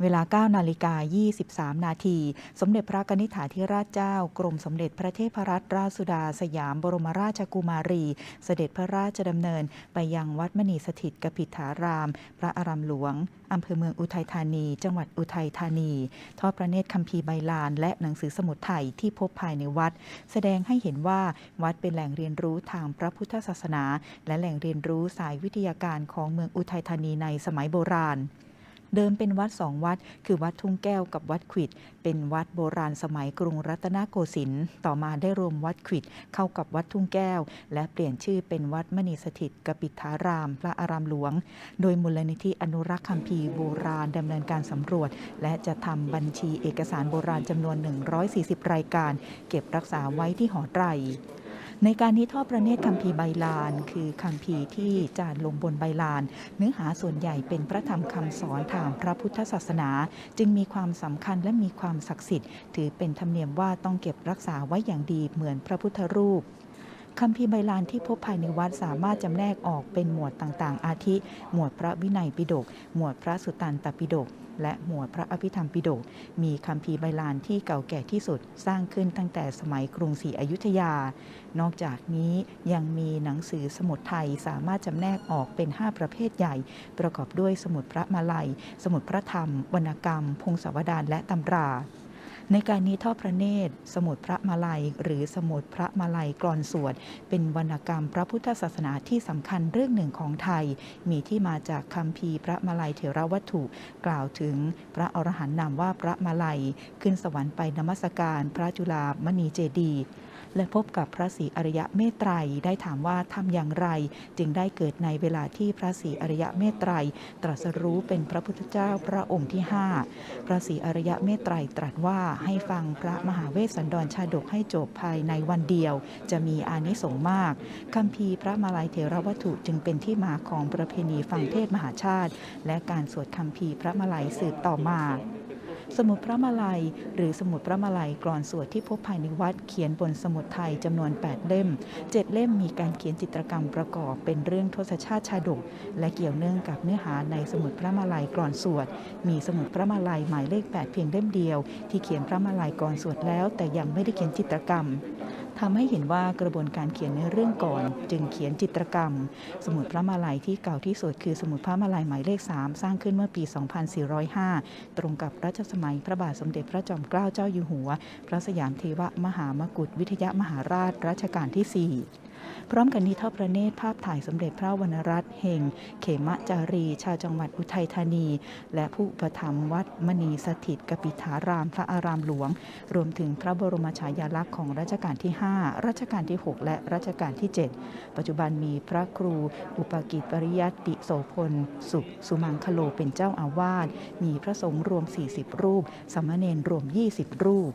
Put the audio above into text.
เวลา 9 นาฬิกา 23 นาที สมเด็จพระกนิษฐาธิราชเจ้า กรมสมเด็จพระเทพรัตนราชสุดาสยามบรมราชกุมารี เสด็จพระราชดำเนิน ไปยังวัดมณีสถิตกพิธาราม พระอารามหลวงอำเภอเมืองอุทัยธานี จังหวัดอุทัยธานี ทอดพระเนตรคัมภีร์ใบลาน และหนังสือสมุดไทยที่พบภายในวัด แสดงให้เห็นว่าวัดเป็นแหล่งเรียนรู้ทางพระพุทธศาสนา และแหล่งเรียนรู้สายวิทยาการของเมืองอุทัยธานีในสมัยโบราณ เดิมเป็นวัดสองวัด คือวัดทุ่งแก้วกับวัดขวิด เป็นวัดโบราณสมัยกรุงรัตนโกสินทร์ต่อมาได้รวมวัดขวิดเข้ากับวัดทุ่งแก้ว และเปลี่ยนชื่อเป็นวัดมณีสถิตกปิทาราม พระอารามหลวง โดยมูลนิธิอนุรักษ์คัมภีร์โบราณดำเนินการสำรวจ และจะทำบัญชีเอกสารโบราณจำนวน 140 รายการ เก็บรักษาไว้ที่หอไตร ในการนี้ทอดพระเนตรคัมภีใบลาน คือคัมภีที่จาดลงบนใบลาน เนื้อหาส่วนใหญ่เป็นพระธรรมคำสอนทางพระพุทธศาสนา จึงมีความสำคัญและมีความศักดิ์สิทธิ์ ถือเป็นธรรมเนียมว่าต้องเก็บรักษาไว้อย่างดีเหมือนพระพุทธรูปคัมภีใบลานที่พบภายในวัดสามารถจำแนกออกเป็นหมวดต่างๆ อาทิ หมวดพระวินัยปิฎกหมวดพระสุตตันตปิฎก และหมวดพระอภิธรรมปิฎกมีคำพีใบลานที่เก่าแก่ที่สุดสร้างขึ้นตั้งแต่สมัยกรุงศรีอยุธยา นอกจากนี้ยังมีหนังสือสมุดไทยสามารถจำแนกออกเป็น 5 ประเภทใหญ่ ประกอบด้วยสมุดพระมาลัย สมุดพระธรรม วรรณกรรม พงศาวดารและตำรา ในการนี้ทอดพระเนตร สมุดพระมาลัย หรือสมุดพระมาลัยกรอนสวด เป็นวรรณกรรมพระพุทธศาสนาที่สำคัญเรื่องหนึ่งของไทย มีที่มาจากคำพีร์พระมาลัยเถรวัตถุ กล่าวถึงพระอรหันต์นามว่าพระมาลัย ขึ้นสวรรค์ไปนมัสการพระจุลามณีเจดีย์ และพบกับพระศรีอริยะเมตไตรได้ถามว่าทำอย่างไร จึงได้เกิดในเวลาที่พระศรีอริยะเมตไตรตรัสรู้เป็นพระพุทธเจ้าพระองค์ที่ห้าพระศรีอริยะเมตไตรตรัสว่าให้ฟังพระมหาเวสสันดรชาดกให้จบภายในวันเดียว จะมีอานิสงส์มากคำพีพระมาลัยเถรวัตถุจึงเป็นที่มาของประเพณีฟังเทศมหาชาติ และการสวดคำพีพระมาลัยสืบต่อมา สมุดพระมาลัย หรือสมุดพระมาลัยกรอนสวดที่พบภายในวัดเขียนบนสมุดไทยจำนวน 8 เล่ม 7 เล่มมีการเขียนจิตรกรรมประกอบเป็นเรื่องทศชาติชาดก และเกี่ยวเนื่องกับเนื้อหาในสมุดพระมาลัยกรอนสวด มีสมุดพระมาลัยหมายเลข 8 เพียงเล่มเดียว ที่เขียนพระมาลัยกรอนสวดแล้ว แต่ยังไม่ได้เขียนจิตรกรรม ทำให้เห็นว่ากระบวนการเขียนในเรื่องก่อน จึงเขียนจิตรกรรม สมุดพระมาลัยที่เก่าที่สุดคือสมุดพระมาลัยหมายเลข 3 สร้างขึ้นเมื่อปี 2405 ตรงกับรัชสมัยพระบาทสมเด็จพระจอมเกล้าเจ้าอยู่หัว พระสยามเทวมหามกุฏวิทยามหาราชรัชกาลที่ 4 พร้อมกันนี้ทอดพระเนตรภาพถ่ายสมเด็จพระวรรณรัตน์เฮงเขมจารี ชาวจังหวัดอุทัยธานี และผู้ประถมวัดมณีสถิตกปิฐารามพระอารามหลวง รวมถึงพระบรมฉายาลักษณ์ของรัชกาลที่ 5 รัชกาลที่ 6 และรัชกาลที่ 7 ปัจจุบันมีพระครู อุปกิจปริยัติโสพล สุข สุมังคโลเป็นเจ้าอาวาสมีพระสงฆ์รวม 40 รูปสามเณรรวม 20 รูป